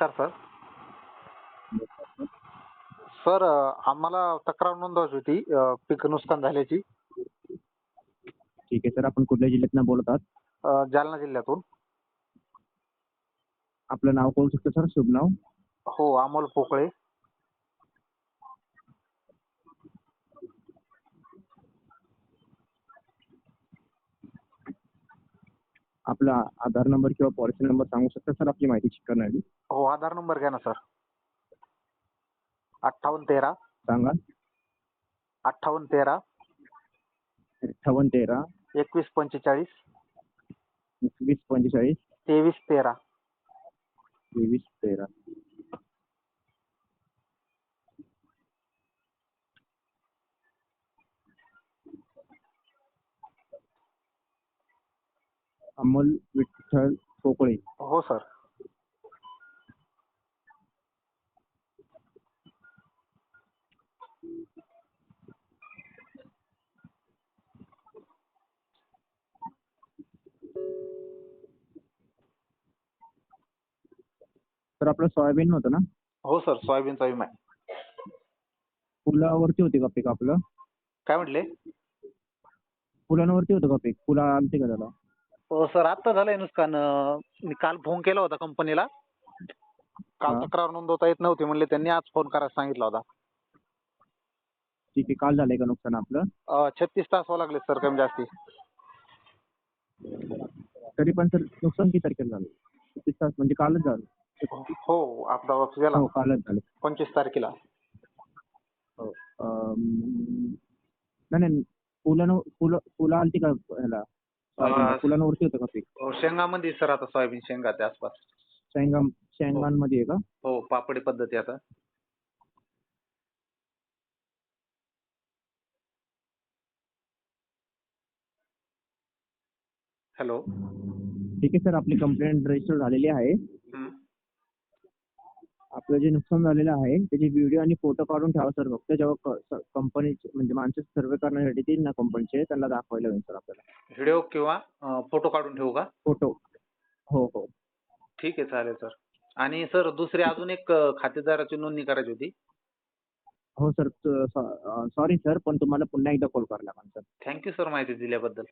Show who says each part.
Speaker 1: नमस्कार sir. Sir आम्हाला तक्रार नोंदवायची होती अ, पीक नुकसान झाल्याची.
Speaker 2: ठीक आहे सर. आपण कुठल्या जिल्ह्यातनं बोलत आहात?
Speaker 1: अ, जालना जिल्ह्यातून.
Speaker 2: आपलं नाव कळू शकतं सर? शुभ नाव?
Speaker 1: हो अमोल पोकळे.
Speaker 2: आपला आधार नंबर किंवा पॉलिसी नंबर सांगू शकता सर आपली माहिती चेक करण्यासाठी
Speaker 1: हो आधार नंबर घ्या ना सर. अठ्ठावन्न तेरा.
Speaker 2: सांगा.
Speaker 1: अठ्ठावन्न तेरा.
Speaker 2: अठ्ठावन्न तेरा.
Speaker 1: एकवीस पंचेचाळीस.
Speaker 2: एकवीस पंचेचाळीस.
Speaker 1: तेवीस तेरा.
Speaker 2: तेवीस तेरा. अमोल विठ्ठल पोकळे
Speaker 1: हो सर.
Speaker 2: सर आपलं सोयाबीन होतं ना?
Speaker 1: हो सर. सोयाबीनचा विमा आहे.
Speaker 2: पुलावरती होते का पीक आपलं?
Speaker 1: काय म्हटले?
Speaker 2: पुलांवरती होतं का पीक? पुला आलते का त्याला
Speaker 1: हो सर आत्ता झालंय नुकसान. अ, मी काल फोन केला होता कंपनीला. काल
Speaker 2: हा.
Speaker 1: तक्रार नोंदवता येत नव्हती म्हणले त्यांनी आज फोन करायला सांगितला होता.
Speaker 2: ठीक आहे काल झालंय का नुकसान आपलं?
Speaker 1: अ, छत्तीस तास व्हावं लागले सर कमी जास्ती.
Speaker 2: तरी पण सर नुकसान किती तारखेला झालं? तीस तास म्हणजे कालच झालं.
Speaker 1: हो आपला गेला.
Speaker 2: हो कालच झालं.
Speaker 1: पंचवीस तारखेला.
Speaker 2: हो. अं, नाही नाही पुलं पुला आलती का ह्याला? पुलांवरती होतं का पीक?
Speaker 1: हो, शेंगामध्ये सर आता सोयाबीन शेंगाच्या आसपास.
Speaker 2: शेंगाम शेंगांमध्ये आहे का?
Speaker 1: हो पापडी पद्धती आता. हॅलो.
Speaker 2: ठीक आहे सर. आपली कंप्लेंट रजिस्टर झालेली आहे. आपलं जे नुकसान झालेलं आहे त्याचे व्हिडिओ आणि फोटो काढून ठेवा सर फक्त जेव्हा कंपनी म्हणजे माणसं सर्वे करण्यासाठी येतील ना कंपनीचे त्यांना दाखवायला होईल सर आपल्याला.
Speaker 1: व्हिडिओ किंवा फोटो काढून ठेवू का?
Speaker 2: फोटो हो हो.
Speaker 1: ठीक आहे चालेल सर आणि सर दुसरी अजून एक अ, खातेदाराची नोंदणी करायची होती.
Speaker 2: हो सर सॉरी सर पण तुम्हाला पुन्हा एकदा कॉल करायला लागेल सर
Speaker 1: थँक्यू सर माहिती दिल्याबद्दल.